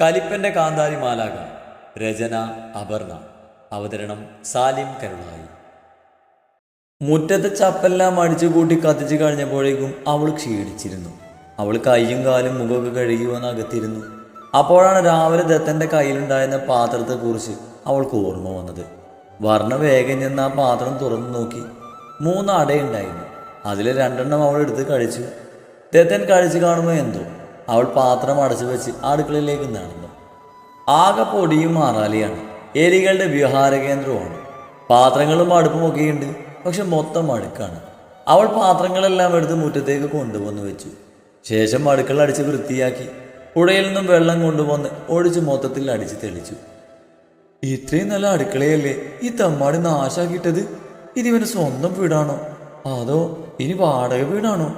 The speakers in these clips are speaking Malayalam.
കലിപ്പന്റെ കാന്താരി മാലാക രചന അപർണ. അവതരണം സാലിം കരുണായി മുറ്റത്തെ ചപ്പെല്ലാം അടിച്ചു കൂട്ടി കത്തിച്ചു കഴിഞ്ഞപ്പോഴേക്കും അവൾ ക്ഷീണിച്ചിരുന്നു. അവൾ കൈയും കാലും മുഖമൊക്കെ കഴുകി വന്ന് അകത്തിരുന്നു. അപ്പോഴാണ് രാവിലെ ദത്തന്റെ കയ്യിലുണ്ടായിരുന്ന പാത്രത്തെക്കുറിച്ച് അവൾക്ക് ഓർമ്മ വന്നത്. വർണ വേഗം ചെന്ന് ആ പാത്രം തുറന്നു നോക്കി. മൂന്ന് അടയുണ്ടായിരുന്നു. രണ്ടെണ്ണം അവൾ എടുത്ത് കഴിച്ചു. ദത്തൻ കഴിച്ചു കാണുമ്പോൾ എന്തോ അവൾ പാത്രം അടച്ചു വെച്ച് അടുക്കളയിലേക്ക് നടന്നു. ആകെ പൊടിയും മാറാലിയാണ്. എലികളുടെ വിഹാര കേന്ദ്രമാണ് പാത്രങ്ങളും അടുപ്പുമൊക്കെയുണ്ട് പക്ഷെ മൊത്തം അടുക്കാണ്. അവൾ പാത്രങ്ങളെല്ലാം എടുത്ത് മുറ്റത്തേക്ക് കൊണ്ടുവന്നു വെച്ചു. ശേഷം അടുക്കള അടിച്ച് വൃത്തിയാക്കി പുഴയിൽ നിന്നും വെള്ളം കൊണ്ടുവന്ന് ഒഴിച്ച് മൊത്തത്തിൽ അടിച്ച് തെളിച്ചു. ഇത്രയും നല്ല അടുക്കളയല്ലേ ഈ തമ്മാടി നാശാക്കിയിട്ടത്? ഇതിവന് സ്വന്തം വീടാണോ? അതോ ഇനി വാടക വീടാണോ?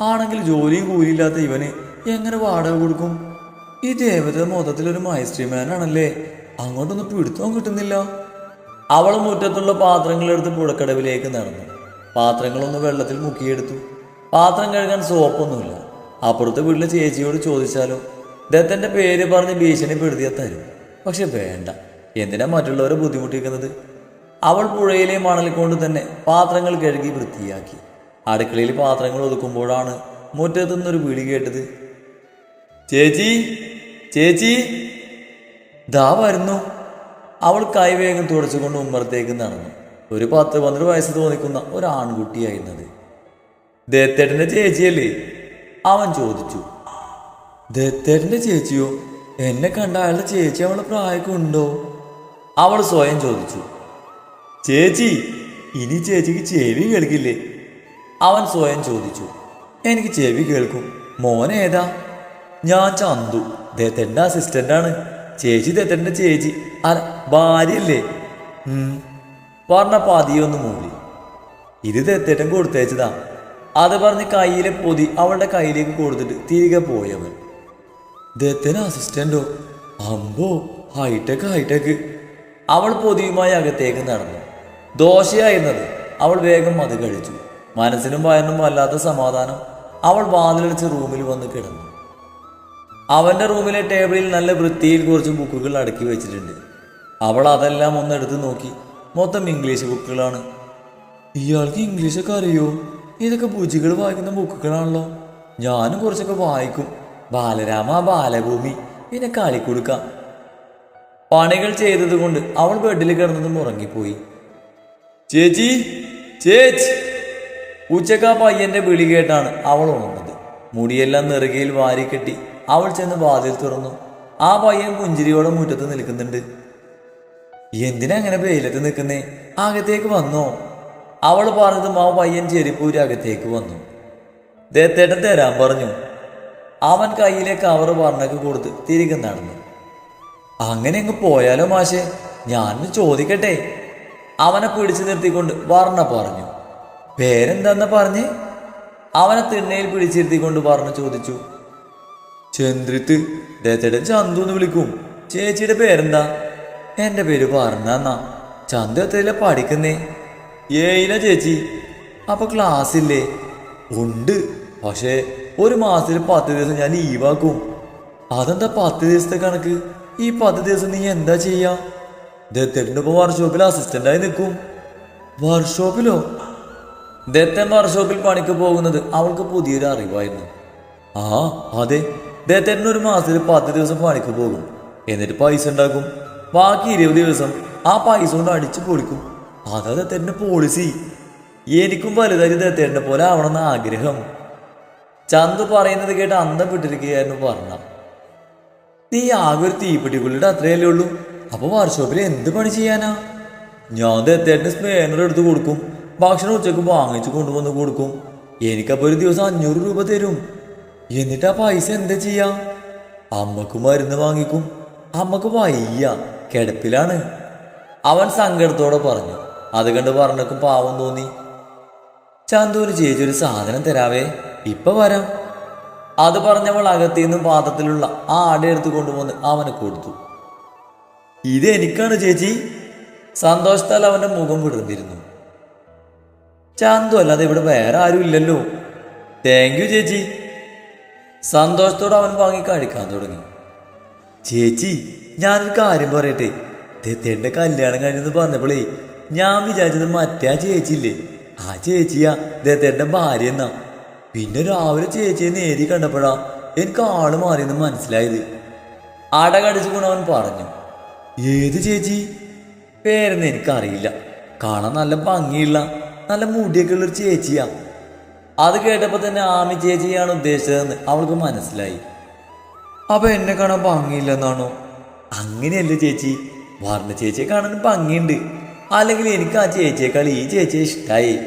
ആണെങ്കിൽ ജോലിയും കൂലിയില്ലാത്ത ഇവന് എങ്ങനെ വാടക കൊടുക്കും? ഈ ദേവത മൊത്തത്തിൽ ഒരു മൈസ്ട്രി ആണല്ലേ. അങ്ങോട്ടൊന്നും പിടുത്തവും കിട്ടുന്നില്ല. അവൾ മുറ്റത്തുള്ള പാത്രങ്ങളെടുത്ത് പുഴക്കടവിലേക്ക് നടന്നു. പാത്രങ്ങളൊന്ന് വെള്ളത്തിൽ മുക്കിയെടുത്തു. പാത്രം കഴുകാൻ സോപ്പൊന്നുമില്ല. അപ്പുറത്തെ വീട്ടിലെ ചേച്ചിയോട് ചോദിച്ചാലോ ദത്തന്റെ പേര് പറഞ്ഞ് ഭീഷണിപ്പെടുത്തിയാൽ തരും. പക്ഷെ വേണ്ട. എന്തിനാ മറ്റുള്ളവരെ ബുദ്ധിമുട്ടിക്കുന്നത്? അവൾ പുഴയിലെ മണൽ കൊണ്ട് തന്നെ പാത്രങ്ങൾ കഴുകി വൃത്തിയാക്കി. അടുക്കളയിൽ പാത്രങ്ങൾ ഒതുക്കുമ്പോഴാണ് മുറ്റത്തുനിന്നൊരു വിളി കേട്ടത്. ചേച്ചി ചേച്ചി. ദാ വരുന്നു. അവൾ കൈവേഗം തുടച്ചുകൊണ്ട് ഉമ്മറത്തേക്ക് നടന്നു. ഒരു പത്ത് പന്ത്രണ്ട് വയസ്സ് തോന്നിക്കുന്ന ഒരു ആൺകുട്ടിയായിരുന്നത് ദത്തേട്ടന്റെ ചേച്ചിയല്ലേ? അവൻ ചോദിച്ചു. ദത്തേട്ടന്റെ ചേച്ചിയോ? എന്നെ കണ്ട അയാളുടെ ചേച്ചി അവളുടെ പ്രായമൊക്കെ ഉണ്ടോ? അവൾ സ്വയം ചോദിച്ചു. ചേച്ചി ഇനി ചേച്ചിക്ക് ചെവി കേൾക്കില്ലേ? അവൻ സ്വയം ചോദിച്ചു. എനിക്ക് ചെവി കേൾക്കും. മോനേതാ ഞാൻ ചന്തു. അസിസ്റ്റന്റ് ആണ്. ചേച്ചി ദേത്തന്റെ ചേച്ചി. അല്ല ഭാര്യയല്ലേ. പറഞ്ഞ പതിയൊന്ന് മൂടി. ഇത് ദേത്തേറ്റം കൊടുത്തേച്ചതാ അത് പറഞ്ഞ് കയ്യിലെ പൊതി അവളുടെ കയ്യിലേക്ക് കൊടുത്തിട്ട് തിരികെ പോയവൻ. ദത്തന അസിസ്റ്റന്റോ അമ്പോ ഹൈടെക് ഹൈടെക് അവൾ പൊതിയുമായി അകത്തേക്ക് നടന്നു. ദോശയായിരുന്നത്. അവൾ വേഗം അത് കഴിച്ചു. മനസ്സിനും വയറിനും വല്ലാത്ത സമാധാനം. അവൾ വാതിലടിച്ച് റൂമിൽ വന്ന് കിടന്നു. അവന്റെ റൂമിലെ ടേബിളിൽ നല്ല വൃത്തിയിൽ കുറച്ച് ബുക്കുകൾ അടുക്കി വെച്ചിട്ടുണ്ട്. അവൾ അതെല്ലാം ഒന്ന് എടുത്ത് നോക്കി. മൊത്തം ഇംഗ്ലീഷ് ബുക്കുകളാണ്. ഇയാൾക്ക് ഇംഗ്ലീഷൊക്കെ അറിയോ? ഇതൊക്കെ ബുജികൾ വായിക്കുന്ന ബുക്കുകളാണല്ലോ. ഞാനും കുറച്ചൊക്കെ വായിക്കും. ബാലരാമ ബാലഭൂമി പിന്നെ കളിക്കുടുക്ക. പണികൾ ചെയ്തതുകൊണ്ട് അവൾ ബെഡിൽ കിടന്നതും ഉറങ്ങിപ്പോയി. ചേച്ചി ചേച്ചി! ഉച്ചയ്ക്ക് പയ്യന്റെ വിളി കേട്ടാണ് അവൾ ഉണർന്നത്. മുടിയെല്ലാം നെറുകയിൽ വാരിക്കെട്ടി. അവൾ ചെന്ന് വാതിൽ തുറന്നു. ആ പയ്യൻ പുഞ്ചിരിയോടെ മുറ്റത്ത് നിൽക്കുന്നുണ്ട്. എന്തിനാ അങ്ങനെ വെയിലത്ത് നിൽക്കുന്നേ? അകത്തേക്ക് വന്നോ? അവൾ പറഞ്ഞതും ആ പയ്യൻ ചെരിപ്പൂര് അകത്തേക്ക് വന്നു. ദേത്തേട്ടൻ തരാൻ പറഞ്ഞു. അവൻ കയ്യിലെ കവർ പറഞ്ഞൊക്കെ കൊടുത്ത് തിരികെ നടന്നു. അങ്ങനെ അങ്ങ് പോയാലോ മാഷെ? ഞാനൊന്ന് ചോദിക്കട്ടെ? അവനെ പിടിച്ചു നിർത്തിക്കൊണ്ട് വർണ പറഞ്ഞു. പേരെന്താന്ന് പറഞ്ഞ്? അവനെ തിണ്ണയിൽ പിടിച്ചിരുത്തിക്കൊണ്ട് വർണ ചോദിച്ചു. ചന്ദ്രിത്ത് ദേത്തേടൻ ചന്തു എന്ന് വിളിക്കും. ചേച്ചിയുടെ പേരെന്താ? എന്റെ പേര് പറഞ്ഞാ ചന്തു എത്രയില്ല പഠിക്കുന്നേ? ഏയില ചേച്ചി. അപ്പൊ ക്ലാസ് ഇല്ലേ? ഉണ്ട്. പക്ഷേ ഒരു മാസത്തിൽ പത്ത് ദിവസം ഞാൻ ലീവാക്കും അതെന്താ പത്ത് ദിവസത്തെ കണക്ക്? ഈ പത്ത് ദിവസം നീ എന്താ ചെയ്യാ? ദത്തേട്ടന്റെ ഒപ്പം വർക്ക്ഷോപ്പിൽ അസിസ്റ്റന്റായി നിൽക്കും. വർക്ക്ഷോപ്പിലോ ദത്തൻ വർക്ക്ഷോപ്പിൽ പണിക്ക് പോകുന്നത് അവൾക്ക് പുതിയൊരു അറിവായിരുന്നു. ആ അതെ. ദത്തേട്ടൻ ഒരു മാസത്തിൽ പത്ത് ദിവസം പണിക്ക് പോകും. എന്നിട്ട് പൈസ ഉണ്ടാക്കും. ബാക്കി ഇരുപത് ദിവസം ആ പൈസ കൊണ്ട് അടിച്ചു പൊളിക്കും. അതാ ദത്തേട്ടന്റെ പോളിസി എനിക്കും വലുതായി ദത്തേട്ടനെ പോലെ ആവണമെന്ന് ആഗ്രഹം. ചന്തു പറയുന്നത് കേട്ട് അന്തം വിട്ടിരിക്കുകയായിരുന്നു പറഞ്ഞ നീ ആകെ ഒരു തീപ്പെട്ടിക്കുള്ളിയുടെ അത്രയല്ലേ ഉള്ളൂ? അപ്പൊ വർക്ക്ഷോപ്പിൽ എന്ത് പണി ചെയ്യാനാ? ഞാൻ ദത്തേട്ടന് സ്പേനർ എടുത്ത് കൊടുക്കും. ഭക്ഷണം ഉച്ചയ്ക്ക് വാങ്ങിച്ചു കൊണ്ടുവന്ന് കൊടുക്കും. എനിക്കപ്പോ ഒരു ദിവസം അഞ്ഞൂറ് രൂപ തരും. എന്നിട്ട് ആ പൈസ എന്താ ചെയ്യാം? അമ്മയ്ക്ക് മരുന്ന് വാങ്ങിക്കും. അമ്മയ്ക്ക് വയ്യ. കിടപ്പിലാണ്. അവൻ സങ്കടത്തോടെ പറഞ്ഞു. അത് കണ്ട് പറഞ്ഞക്കും പാവം തോന്നി. ചന്തുവിന് ചേച്ചി ഒരു സാധനം തരാവേ. ഇപ്പൊ വരാം. അത് പറഞ്ഞവൾ അകത്തു നിന്നും പാത്രത്തിലുള്ള ആ അട എടുത്ത് കൊണ്ടുവന്ന് അവന് കൊടുത്തു. ഇത് എനിക്കാണ് ചേച്ചി. സന്തോഷത്താൽ അവന്റെ മുഖം വിടർന്നിരുന്നു. ചാന്തു അല്ലാതെ ഇവിടെ വേറെ ആരും ഇല്ലല്ലോ. താങ്ക് യു ചേച്ചി. സന്തോഷത്തോടെ അവൻ വാങ്ങി കഴിക്കാൻ തുടങ്ങി. ചേച്ചി ഞാനൊരു കാര്യം പറയട്ടെ. തെത്തേന്റെ കല്യാണം കഴിഞ്ഞെന്ന് പറഞ്ഞപ്പോഴേ ഞാൻ വിചാരിച്ചത് മറ്റേ ആ ചേച്ചിയില്ലേ? ആ ചേച്ചിയാ ദത്തേന്റെ ഭാര്യ എന്നാ. പിന്നെ രാവിലെ ചേച്ചിയെ നേരി കണ്ടപ്പോഴാ എനിക്ക് ആൾ മാറിയെന്ന് മനസ്സിലായത്. അടകടിച്ചു അവൻ പറഞ്ഞു ഏത് ചേച്ചി? പേരെന്ന് എനിക്കറിയില്ല. കാണാൻ നല്ല ഭംഗിയുള്ള നല്ല മുടിയൊക്കെ ഉള്ളൊരു ചേച്ചിയാ. അത് കേട്ടപ്പോൾ തന്നെ ആമി ചേച്ചിയാണ് ഉദ്ദേശിച്ചതെന്ന് അവൾക്ക് മനസ്സിലായി. അപ്പൊ എന്നെ കാണാൻ ഭംഗിയില്ലെന്നാണോ? അങ്ങനെയല്ല ചേച്ചി. വർണ ചേച്ചിയെ കാണാൻ ഭംഗിയുണ്ട്. അല്ലെങ്കിൽ എനിക്ക് ആ ചേച്ചിയെക്കാൾ ഈ ചേച്ചിയെ ഇഷ്ടായി.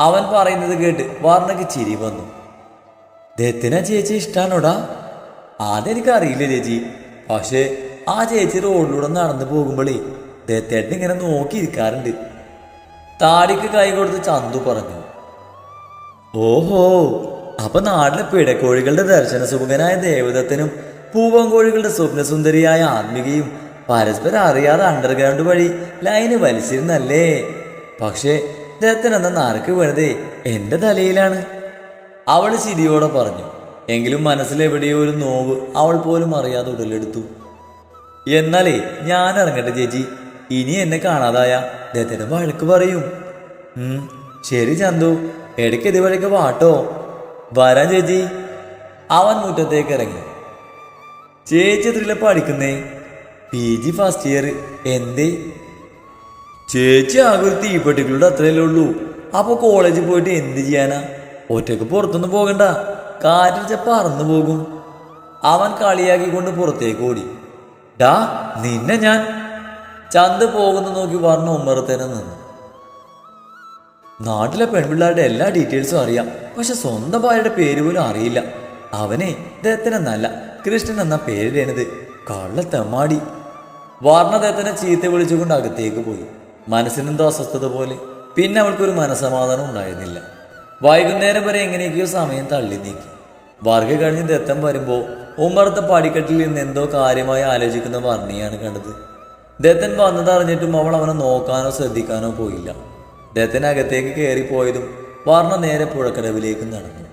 അവൻ പറയുന്നത് കേട്ട് വർണക്ക് ചിരി വന്നു. ദത്തിനാ ചേച്ചി ഇഷ്ടാണോടാ? അതെനിക്കറിയില്ല ചേച്ചി. പക്ഷേ ആ ചേച്ചി റോഡിലൂടെ നടന്നു പോകുമ്പോഴേ ദത്തേട്ടൻ ഇങ്ങനെ നോക്കിയിരിക്കാറുണ്ട്. താടിക്ക് കൈ കൊടുത്ത് ചന്തു പറഞ്ഞു. ഓഹോ അപ്പൊ നാട്ടിലെ പിടക്കോഴികളുടെ ദർശന സുമുഖനായ ദേവദത്തനും പൂവൻകോഴികളുടെ സ്വപ്നസുന്ദരിയായ ആത്മികയും പരസ്പരം അറിയാതെ അണ്ടർഗ്രൗണ്ട് വഴി ലൈന് വലിച്ചിരുന്നല്ലേ? പക്ഷേ ദത്തൻ എന്ന നരക്ക് വീണത് എന്റെ തലയിലാണ്. അവൾ ചിരിയോടെ പറഞ്ഞു എങ്കിലും മനസ്സിലെവിടെയോ ഒരു നോവ് അവൾ പോലും അറിയാതെ ഉടലെടുത്തു. എന്നാലേ ഞാൻ ഇറങ്ങട്ടെ ചേച്ചി. ഇനി എന്നെ കാണാതായ ദത്തനും വഴക്ക് പറയും. ശരി ചന്തു ഇടയ്ക്ക് ഇതുവഴിക്ക് വാട്ടോ. വരാൻ ചേച്ചി. അവൻ മുറ്റത്തേക്ക് ഇറങ്ങി. ചേച്ചി എത്രയില്ല പഠിക്കുന്നേ? പി ജി ഫസ്റ്റ് ഇയർ എന്തേ? ചേച്ചി ആകെ ഒരു തീപ്പെട്ടികളുടെ അത്രയല്ലേ ഉള്ളൂ. അപ്പൊ കോളേജിൽ പോയിട്ട് എന്ത് ചെയ്യാനാ? ഒറ്റയ്ക്ക് പുറത്തൊന്നും പോകണ്ട. കാറ്റിൽ പറന്നു പോകും. അവൻ കളിയാക്കിക്കൊണ്ട് പുറത്തേക്ക് ഓടി. ഡാ നിന്നെ ഞാൻ. ചന്ത് പോകുന്ന നോക്കി പറഞ്ഞു ഉമ്മറത്തേനെ നിന്നു. നാട്ടിലെ പെൺപിള്ളേരുടെ എല്ലാ ഡീറ്റെയിൽസും അറിയാം. പക്ഷെ സ്വന്തം ഭാര്യയുടെ പേര് പോലും അറിയില്ല. അവനെ ദത്തനെന്നല്ല കൃഷ്ണൻ എന്ന പേരിടേണത് കള്ള തെമ്മാടി വർണദത്തനെ ചീത്ത വിളിച്ചുകൊണ്ട് അകത്തേക്ക് പോയി. മനസ്സിനെന്തോ അസ്വസ്ഥത പോലെ. പിന്നെ അവൾക്കൊരു മനസമാധാനം ഉണ്ടായിരുന്നില്ല. വൈകുന്നേരം വരെ എങ്ങനെയൊക്കെയോ സമയം തള്ളി നീക്കി. വർഗ കഴിഞ്ഞ് ദത്തം വരുമ്പോൾ ഉമ്മറത്തെ പടിക്കെട്ടിൽ നിന്ന് എന്തോ കാര്യമായി ആലോചിക്കുന്ന വർണിയാണ് കണ്ടത്. ദത്തൻ വന്നതറിഞ്ഞിട്ടും അവൾ അവനെ നോക്കാനോ ശ്രദ്ധിക്കാനോ പോയില്ല. ദത്തൻ അകത്തേക്ക് കയറിപ്പോയതും വർണ നേരെ പുഴക്കടവിലേക്ക് നടന്നു.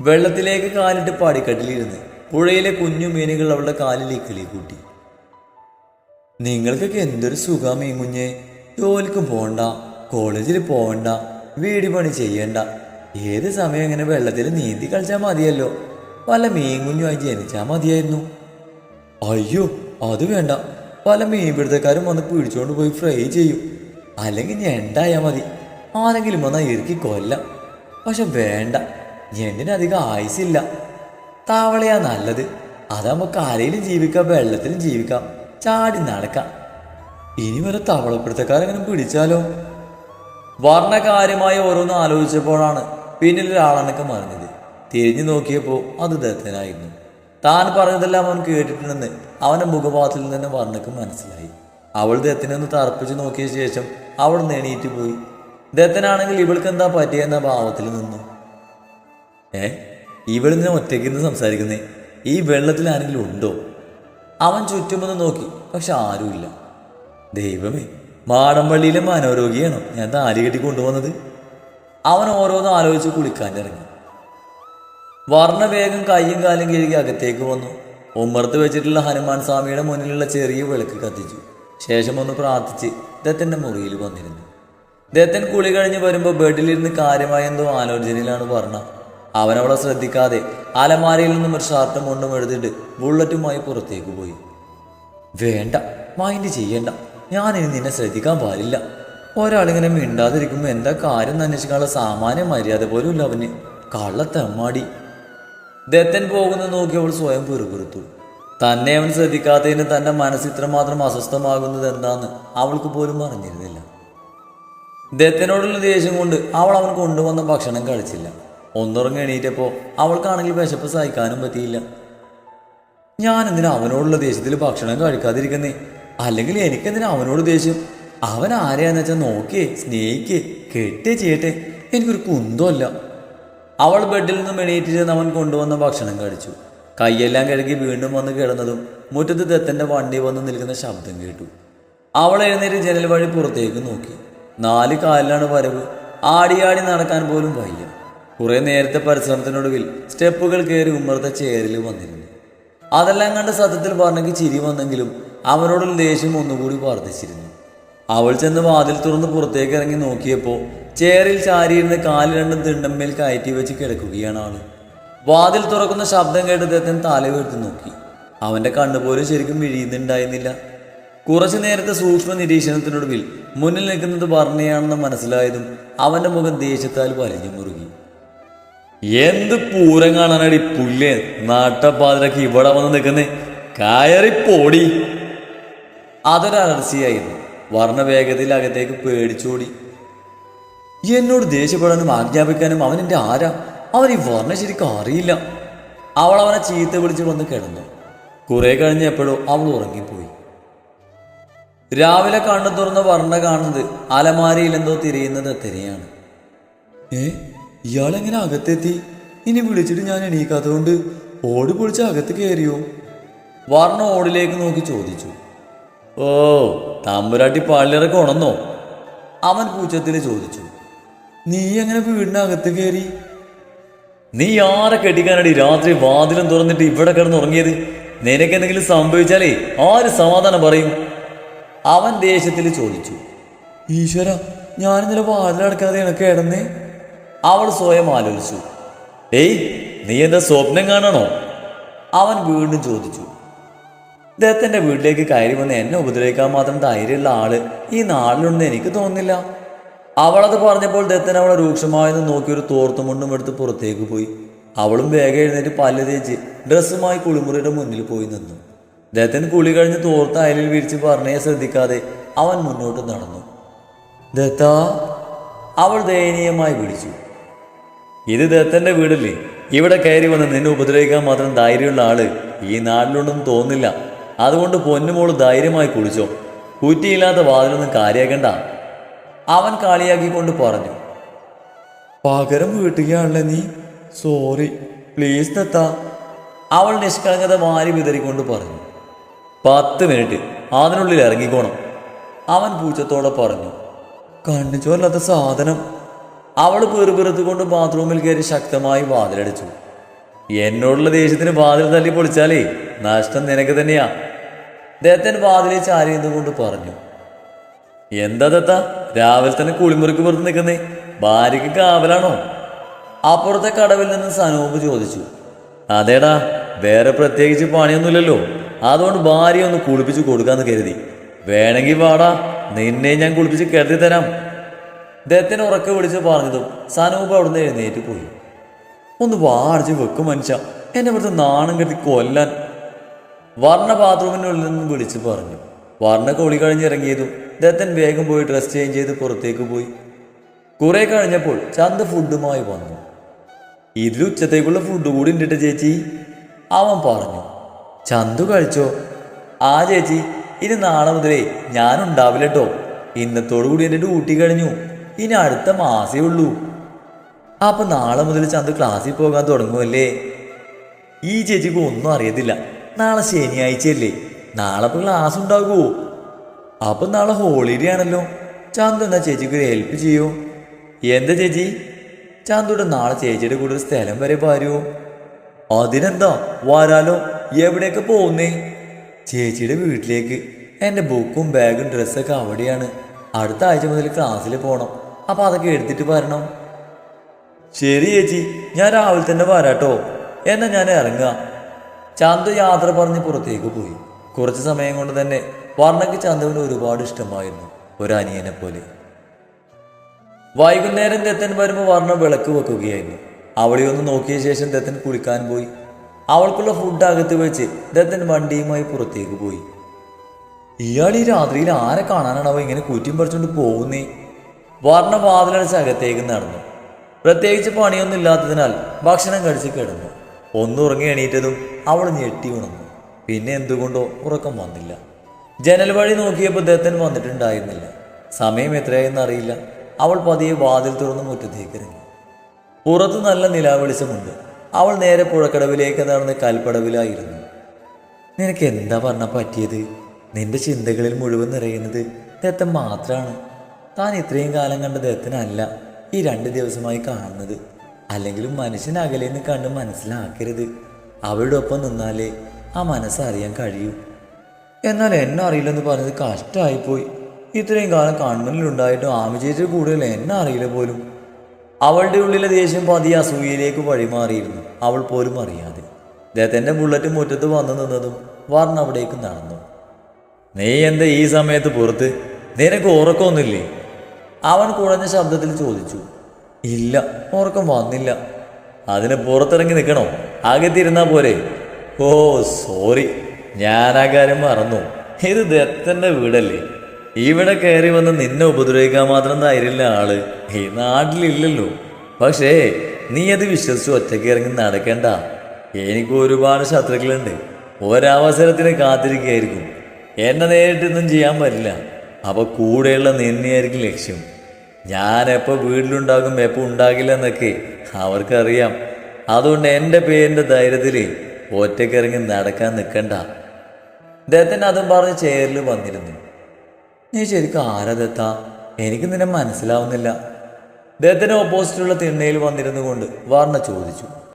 വെള്ളത്തിലേക്ക് കാലിട്ട് പടിക്കെട്ടിലിരുന്ന് പുഴയിലെ കുഞ്ഞു മീനുകൾ അവളുടെ കാലിലേക്ക് ഇക്കിളി കൂട്ടി നിങ്ങൾക്കൊക്കെ എന്തൊരു സുഖാ ഈ കുഞ്ഞെ. ജോലിക്കും പോകണ്ട കോളേജിൽ പോകണ്ട വീട് പണി ചെയ്യണ്ട. ഏത് സമയം ഇങ്ങനെ വെള്ളത്തിൽ നീന്തി കളിച്ചാൽ മതിയല്ലോ. പല മീൻ കുഞ്ഞുമായി ജനിച്ചാൽ മതിയായിരുന്നു. അയ്യോ അത് വേണ്ട. പല മീൻപിടുത്തക്കാരും വന്ന് പിടിച്ചുകൊണ്ട് പോയി ഫ്രൈ ചെയ്യും. അല്ലെങ്കിൽ ഞണ്ടായാ മതി. ആരെങ്കിലും വന്നാൽ ഇറുക്കി കൊല്ലാം. പക്ഷെ വേണ്ട ഞണ്ടിനധികം ആയുസില്ല താവളയാ നല്ലത്. അതാകുമ്പോൾ കരയിലും ജീവിക്കാം വെള്ളത്തിലും ജീവിക്കാം ചാടി നടക്കാം. ഇനി വരെ തവളപ്പിടുത്തക്കാരെങ്ങനെ പിടിച്ചാലോ? വർണകാര്യമായി ഓരോന്ന് ആലോചിച്ചപ്പോഴാണ് പിന്നിൽ ഒരാളെന്നൊക്കെ മറിഞ്ഞത് തിരിഞ്ഞു നോക്കിയപ്പോൾ അത് ദത്തനായിരുന്നു. താൻ പറഞ്ഞതെല്ലാം അവൻ കേട്ടിട്ടുണ്ടെന്ന് അവന്റെ മുഖഭാഗത്തിൽ നിന്ന് വർണക്ക് മനസ്സിലായി. അവൾ ദത്തിനെ ഒന്ന് നോക്കിയ ശേഷം അവൾ നേണീറ്റ് പോയി. ദത്തനാണെങ്കിൽ ഇവൾക്ക് എന്താ പറ്റിയെന്ന ഭാവത്തിൽ നിന്നു. ഏ ഇവളിങ്ങനെ ഒറ്റയ്ക്ക് നിന്ന് സംസാരിക്കുന്നേ? ഈ വെള്ളത്തിൽ ആരെങ്കിലും ഉണ്ടോ? അവൻ ചുറ്റുമൊന്ന് നോക്കി പക്ഷെ ആരുമില്ല. ദൈവമേ മാടമ്പള്ളിയിലെ മനോരോഗിയാണോ? ഞാൻ താലി കെട്ടി കൊണ്ടുവന്നത്. അവൻ ഓരോന്നും ആലോചിച്ച് കുളിക്കാൻ ഇറങ്ങി വർണ വേഗം കൈയും കാലും കഴുകി അകത്തേക്ക് വന്നു. ഉമ്മർത്ത് വെച്ചിട്ടുള്ള ഹനുമാൻ സ്വാമിയുടെ മുന്നിലുള്ള ചെറിയ വിളക്ക് കത്തിച്ചു. ശേഷം ഒന്ന് പ്രാർത്ഥിച്ച് ദത്തന്റെ മുറിയിൽ വന്നിരുന്നു. ദത്തൻ കുളി കഴിഞ്ഞ് വരുമ്പോൾ ബെഡിലിരുന്ന് കാര്യമായ എന്തോ ആലോചനയിലാണ് പറഞ്ഞ അവനവളെ ശ്രദ്ധിക്കാതെ അലമാരയിൽ നിന്നും ഒരു ഷർട്ടും കൊണ്ടും എടുത്തിട്ട് ബുള്ളറ്റുമായി പുറത്തേക്ക് പോയി. വേണ്ട മൈൻഡ് ചെയ്യണ്ട. ഞാനിനി നിന്നെ ശ്രദ്ധിക്കാൻ പാടില്ല. ഒരാളിങ്ങനെ മിണ്ടാതിരിക്കുമ്പോൾ എന്താ കാര്യം അന്വേഷിക്കാനുള്ള സാമാന്യ മര്യാദ പോലും ഇല്ല അവന്. കള്ളത്തെമ്മാടി ദത്തൻ പോകുന്നത് നോക്കി അവൾ സ്വയം പിറുപിറുത്തു തന്നെ അവൻ ശ്രദ്ധിക്കാത്തതിന് തന്റെ മനസ്സ് ഇത്രമാത്രം അസ്വസ്ഥമാകുന്നത് എന്താന്ന് അവൾക്ക് പോലും അറിഞ്ഞിരുന്നില്ല. ദത്തനോടുള്ള ദേഷ്യം കൊണ്ട് അവൾ അവൻ കൊണ്ടുവന്ന ഭക്ഷണം കഴിച്ചില്ല. ഒന്നുറങ്ങി എണീറ്റപ്പോ അവൾക്കാണെങ്കിൽ വിശപ്പ് സഹിക്കാനും പറ്റിയില്ല. ഞാൻ എന്തിനാ അവനോടുള്ള ദേഷ്യത്തിൽ ഭക്ഷണം കഴിക്കാതിരിക്കുന്നേ? അല്ലെങ്കിൽ എനിക്കെന്തിനാ അവനോട് ദേഷ്യം? അവൻ ആരെയാന്ന് വെച്ചാൽ നോക്കിയേ സ്നേഹിക്കേ കെട്ടേ ചെയ്യട്ടെ. എനിക്കൊരു കുന്തമല്ല അവൾ ബെഡിൽ നിന്നും എണീറ്റ് ചെന്ന് അവൻ കൊണ്ടുവന്ന ഭക്ഷണം കഴിച്ചു. കൈയെല്ലാം കഴുകി വീണ്ടും വന്ന് കിടന്നതും മുറ്റത്ത് ദത്തന്റെ വണ്ടി വന്ന് നിൽക്കുന്ന ശബ്ദം കേട്ടു. അവൾ എഴുന്നേറ്റ് ജനൽ വഴി പുറത്തേക്ക് നോക്കി. നാല് കാലിലാണ് വരവ്. ആടിയാടി നടക്കാൻ പോലും വയ്യ. കുറെ നേരത്തെ പരിശ്രമത്തിനൊടുവിൽ സ്റ്റെപ്പുകൾ കയറി ഉമ്മറത്തെ ചേരിൽ വന്നിരുന്നു. അതെല്ലാം കണ്ട് സത്യത്തിൽ പറഞ്ഞെങ്കിൽ ചിരി വന്നെങ്കിലും അവനോടുള്ള ദേഷ്യം ഒന്നുകൂടി വർദ്ധിച്ചിരുന്നു. അവൾ ചെന്ന് വാതിൽ തുറന്ന് പുറത്തേക്ക് ഇറങ്ങി നോക്കിയപ്പോൾ ചേറിൽ ചാരിയിരുന്ന് കാൽ രണ്ടും തിണ്ടമ്മേൽ കയറ്റി വെച്ച് കിടക്കുകയാണ് ആൾ. വാതിൽ തുറക്കുന്ന ശബ്ദം കേട്ട് അദ്ദേഹത്തിന് തല വീഴ്ത്തി നോക്കി. അവന്റെ കണ്ണുപോലും ശരിക്കും വിഴിയുന്നുണ്ടായിരുന്നില്ല. കുറച്ചു നേരത്തെ സൂക്ഷ്മ നിരീക്ഷണത്തിനൊടുവിൽ മുന്നിൽ നിൽക്കുന്നത് വർണയാണെന്ന് മനസ്സിലായതും അവന്റെ മുഖം ദേഷ്യത്താൽ വലിഞ്ഞു മുറുകി. എന്ത് പൂരം കാണാനടി പുല്ലേ? നാട്ടപ്പാതിരക്ക് ഇവിടെ വന്ന് നിൽക്കുന്നേ. കയറി പോടി അതൊരലർച്ചയായിരുന്നു വർണ വേഗത്തിൽ അകത്തേക്ക് പേടിച്ചോടി. എന്നോട് ദേഷ്യപ്പെടാനും ആജ്ഞാപിക്കാനും അവൻ എന്റെ ആരാ? അവൻ ഈ വർണ ശരിക്കും അറിയില്ല. അവൾ അവനെ ചീത്ത വിളിച്ച് വന്ന് കിടന്നു. കുറെ കഴിഞ്ഞപ്പോഴും അവൾ ഉറങ്ങിപ്പോയി. രാവിലെ കണ്ണു തുറന്ന് വർണ കാണുന്നത് അലമാരിയിൽ എന്തോ തിരിയുന്നത് എത്തനെയാണ് ഏ ഇയാളെങ്ങനെ അകത്തെത്തി? ഇനി വിളിച്ചിട്ട് ഞാൻ എണീക്കാത്തതുകൊണ്ട് ഓടി പൊളിച്ച് അകത്ത് കയറിയോ? വർണ ഓടിലേക്ക് നോക്കി ചോദിച്ചു. ഓ തമ്പുരാട്ടി പള്ളിറക്ക് ഉണന്നോ? അവൻ പൂച്ചത്തിൽ ചോദിച്ചു. നീ എങ്ങനെ വീടിനകത്ത് കയറി? നീ ആരെ കെട്ടിക്കാനടി രാത്രി വാതിലും തുറന്നിട്ട് ഇവിടെ കിടന്ന് ഉറങ്ങിയത്? നിനക്ക് എന്തെങ്കിലും സംഭവിച്ചാലേ ആര് സമാധാനം പറയും? അവൻ ദേഷ്യത്തിൽ ചോദിച്ചു. ഈശ്വര ഞാൻ ഇന്നലെ വാതിലടക്കാതെയാണ് കിടന്നേ. അവൾ സ്വയം ആലോചിച്ചു. ഏയ് നീ എന്താ സ്വപ്നം കാണണോ? അവൻ വീണ്ടും ചോദിച്ചു. ദത്തന്റെ വീട്ടിലേക്ക് കയറി വന്ന് എന്നെ ഉപദ്രവിക്കാൻ മാത്രം ധൈര്യമുള്ള ആൾ ഈ നാട്ടിലുണ്ടെന്ന് എനിക്ക് തോന്നുന്നില്ല. അവളത് പറഞ്ഞപ്പോൾ ദത്തൻ അവളെ രൂക്ഷമായെന്ന് നോക്കി ഒരു തോർത്തുമുണ്ടും എടുത്ത് പുറത്തേക്ക് പോയി. അവളും വേഗം എഴുന്നേറ്റ് പല്ല് തേച്ച് ഡ്രസ്സുമായി കുളിമുറിയുടെ മുന്നിൽ പോയി നിന്നു. ദത്തൻ കുളി കഴിഞ്ഞ് തോർത്ത് അയലിൽ വിരിച്ച് പറഞ്ഞേ ശ്രദ്ധിക്കാതെ അവൻ മുന്നോട്ട് നടന്നു. ദത്ത അവൾ ദയനീയമായി വിളിച്ചു. ഇത് ദത്തന്റെ വീടല്ലേ? ഇവിടെ കയറി വന്ന് നിന്നെ ഉപദ്രവിക്കാൻ മാത്രം ധൈര്യമുള്ള ആൾ ഈ നാട്ടിലുണ്ടെന്ന് തോന്നില്ല അതുകൊണ്ട് പൊന്നുമോൾ ധൈര്യമായി കുളിച്ചോ. കുറ്റിയില്ലാത്ത വാതിലൊന്നും കാര്യാക്കണ്ട. അവൻ കളിയാക്കിക്കൊണ്ട് പറഞ്ഞു പകരം വീട്ടുകയാണല്ലേ നീ? സോറി പ്ലീസ് തത്ത. അവൾ നിഷ്കളങ്കത വാരി വിതറിക്കൊണ്ട് പറഞ്ഞു പത്ത് മിനിറ്റ് അതിനുള്ളിൽ ഇറങ്ങിക്കോണം. അവൻ പൂച്ചത്തോടെ പറഞ്ഞു കണ്ണിച്ചോല്ലാത്ത സാധനം. അവൾ പെറുപിറുത്തുകൊണ്ട് ബാത്റൂമിൽ കയറി ശക്തമായി വാതിലടിച്ചു. എന്നോടുള്ള ദേഷ്യത്തിന് വാതിൽ തല്ലി പൊളിച്ചാലേ നഷ്ടം നിനക്ക് തന്നെയാ. ദത്തൻ വാതിലിൽ ചാരിയെന്നുകൊണ്ട് പറഞ്ഞു എന്താ ദത്ത രാവിലെ തന്നെ കുളിമുറിക്ക് പുറത്ത് നിൽക്കുന്നേ. ഭാര്യയ്ക്ക് കാവലാണോ? അപ്പുറത്തെ കടവിൽ നിന്ന് സനൂപ് ചോദിച്ചു. അതേടാ വേറെ പ്രത്യേകിച്ച് പണിയൊന്നുമില്ലല്ലോ. അതുകൊണ്ട് ഭാര്യ ഒന്ന് കുളിപ്പിച്ച് കൊടുക്കാന്ന് കരുതി. വേണമെങ്കിൽ വാടാ നിന്നെ ഞാൻ കുളിപ്പിച്ച് കരുതി തരാം. ദത്തിന് ഉറക്കെ വിളിച്ച് പറഞ്ഞതും സനൂപ് അവിടുന്ന് എഴുന്നേറ്റ് പോയി. ഒന്ന് വാടിച്ച് വെക്കും മനുഷ്യ എന്നെ ഇവിടുത്തെ നാണം കെട്ടി കൊല്ലാൻ. വർണ ബാത്റൂമിനുള്ളിൽ നിന്ന് വിളിച്ച് പറഞ്ഞു. വർണ കൊളി കഴിഞ്ഞിറങ്ങിയതും ദത്തൻ വേഗം പോയി ഡ്രസ് ചേഞ്ച് ചെയ്ത് പുറത്തേക്ക് പോയി. കുറെ കഴിഞ്ഞപ്പോൾ ചന്ത ഫുഡുമായി വന്നു. ഇതിൽ ഉച്ചത്തേക്കുള്ള ഫുഡ് കൂടി ഉണ്ടിട്ട് ചേച്ചി. അവൻ പറഞ്ഞു ചന്തു കഴിച്ചോ? ആ ചേച്ചി ഇനി നാളെ മുതലേ ഞാനുണ്ടാവില്ല കേട്ടോ ഇന്നത്തോടു കൂടി എന്റെ ഡ്യൂട്ടി കഴിഞ്ഞു. ഇനി അടുത്ത മാസേ ഉള്ളൂ. അപ്പൊ നാളെ മുതൽ ചന്തു ക്ലാസ്സിൽ പോകാൻ തുടങ്ങുമല്ലേ ഈ ചേച്ചിക്ക് ഒന്നും അറിയത്തില്ല. നാളെ ശനിയാഴ്ചയല്ലേ. നാളെ ക്ലാസ് ഉണ്ടാകുമോ അപ്പൊ നാളെ ഹോളിഡേ ആണല്ലോ ചാന്തു എന്നാ ചേച്ചിക്ക് ഒരു ഹെൽപ്പ് ചെയ്യോ? എന്താ ചേച്ചി? ചാന്തുടെ നാളെ ചേച്ചിയുടെ കൂടെ ഒരു സ്ഥലം വരെ പാരുമോ അതിനെന്താ? വരാലോ? എവിടെയൊക്കെ പോകുന്നേ ചേച്ചിയുടെ വീട്ടിലേക്ക്. എന്റെ ബുക്കും ബാഗും ഡ്രസ്സൊക്കെ അവിടെയാണ്. അടുത്ത ആഴ്ച മുതൽ ക്ലാസ്സിൽ പോകണം അപ്പൊ അതൊക്കെ എടുത്തിട്ട് വരണം. ശരി ചേച്ചി ഞാൻ രാവിലെ തന്നെ വരാട്ടോ. എന്നാ ഞാൻ ഇറങ്ങുക ചാന്തു യാത്ര പറഞ്ഞ് പുറത്തേക്ക് പോയി. കുറച്ച് സമയം കൊണ്ട് തന്നെ വർണയ്ക്ക് ചന്തുവിന് ഒരുപാട് ഇഷ്ടമായിരുന്നു ഒരു അനിയനെ പോലെ വൈകുന്നേരം ദത്തൻ വരുമ്പോൾ വർണ വിളക്ക് വെക്കുകയായിരുന്നു. അവളെ ഒന്ന് നോക്കിയ ശേഷം ദത്തൻ കുളിക്കാൻ പോയി. അവൾക്കുള്ള ഫുഡ് അകത്ത് വെച്ച് ദത്തൻ വണ്ടിയുമായി പുറത്തേക്ക് പോയി. ഇയാൾ ഈ രാത്രിയിൽ ആരെ കാണാനാണ് അവ ഇങ്ങനെ കുറ്റിയും പറിച്ചുകൊണ്ട് പോകുന്നേ? വർണ വാതിലടച്ച് അകത്തേക്ക് നടന്നു. പ്രത്യേകിച്ച് പണിയൊന്നും ഇല്ലാത്തതിനാൽ ഭക്ഷണം കഴിച്ച് കിടന്നു. ഒന്നുറങ്ങി എണീറ്റതും അവൾ ഞെട്ടി ഉണർന്നു. പിന്നെ എന്തുകൊണ്ടോ ഉറക്കം വന്നില്ല. ജനൽ വഴി നോക്കിയപ്പോൾ ദത്തൻ വന്നിട്ടുണ്ടായിരുന്നില്ല. സമയം എത്രയായെന്ന് അറിയില്ല. അവൾ പതിയെ വാതിൽ തുറന്ന് മുറ്റത്തേക്ക് ഇറങ്ങി. പുറത്ത് നല്ല നിലാവെളിച്ചമുണ്ട്. അവൾ നേരെ പുഴക്കടവിലേക്ക് നടന്ന് കൽപ്പടവിലായിരുന്നു. നിനക്ക് എന്താ പറഞ്ഞ പറ്റിയത്? നിന്റെ ചിന്തകളിൽ മുഴുവൻ നിറയുന്നത് ദത്തൻ മാത്രമാണ് താൻ ഇത്രയും കാലം കണ്ട ദത്തനല്ല ഈ രണ്ട് ദിവസമായി കാണുന്നത്. അല്ലെങ്കിലും മനുഷ്യൻ അകലേന്ന് കണ്ട് മനസ്സിലാക്കരുത്. അവളുടെ ഒപ്പം നിന്നാലേ ആ മനസ്സറിയാൻ കഴിയൂ. എന്നാൽ എന്നെ അറിയില്ലെന്ന് പറഞ്ഞത് കഷ്ടമായിപ്പോയി ഇത്രയും കാലം കൺമുന്നിലുണ്ടായിട്ടും ആമി ചേച്ചി കൂടുതൽ എന്നെ അറിയില്ല പോലും. അവളുടെ ഉള്ളിലെ ദേഷ്യം പതിയെ അസൂയയിലേക്ക് വഴിമാറിയിരുന്നു. അവൾ പോലും അറിയാതെ. അദ്ദേഹത്തിന്റെ ബുള്ളറ്റ് മുറ്റത്ത് വന്നു നിന്നതും വർണ അവിടേക്ക് നടന്നു. നീ എന്താ ഈ സമയത്ത് പുറത്ത്? നിനക്ക് ഉറക്കമൊന്നുമില്ലേ? അവൻ കുഴഞ്ഞ ശബ്ദത്തിൽ ചോദിച്ചു. ഇല്ല ഉറക്കം വന്നില്ല. അതിന് പുറത്തിറങ്ങി നിൽക്കണോ? അകത്തിരുന്നാ പോരെ? Oh sorry. ആ കാര്യം മറന്നു. ഇത് ദത്തന്റെ വീടല്ലേ? ഇവിടെ കയറി വന്ന് നിന്നെ ഉപദ്രവിക്കാൻ മാത്രം ധൈര്യമില്ല ആൾ ഈ നാട്ടിലില്ലല്ലോ. പക്ഷേ നീ അത് വിശ്വസിച്ച് ഒറ്റയ്ക്ക് ഇറങ്ങി നടക്കണ്ട. എനിക്ക് ഒരുപാട് ശത്രുക്കളുണ്ട്. ഒരവസരത്തിന് കാത്തിരിക്കുകയായിരിക്കും. എന്നെ നേരിട്ടൊന്നും ചെയ്യാൻ പറ്റില്ല. അപ്പൊ കൂടെയുള്ള നിന്നെയായിരിക്കും ലക്ഷ്യം. ഞാൻ എപ്പോൾ വീട്ടിലുണ്ടാകും എപ്പോൾ ഉണ്ടാകില്ല എന്നൊക്കെ അവർക്കറിയാം. അതുകൊണ്ട് എന്റെ പേരിന്റെ ധൈര്യത്തിൽ ഒറ്റയ്ക്കിറങ്ങി നടക്കാൻ നിൽക്കണ്ട ദത്തൻ അതും പറഞ്ഞ് ചെയറിൽ വന്നിരുന്നു. നീ ശരിക്കും ആരാ ദത്ത? എനിക്ക് നിന്നെ മനസ്സിലാവുന്നില്ല. ദത്തന് ഓപ്പോസിറ്റുള്ള തിണ്ണയിൽ വന്നിരുന്നു കൊണ്ട് വർണ ചോദിച്ചു.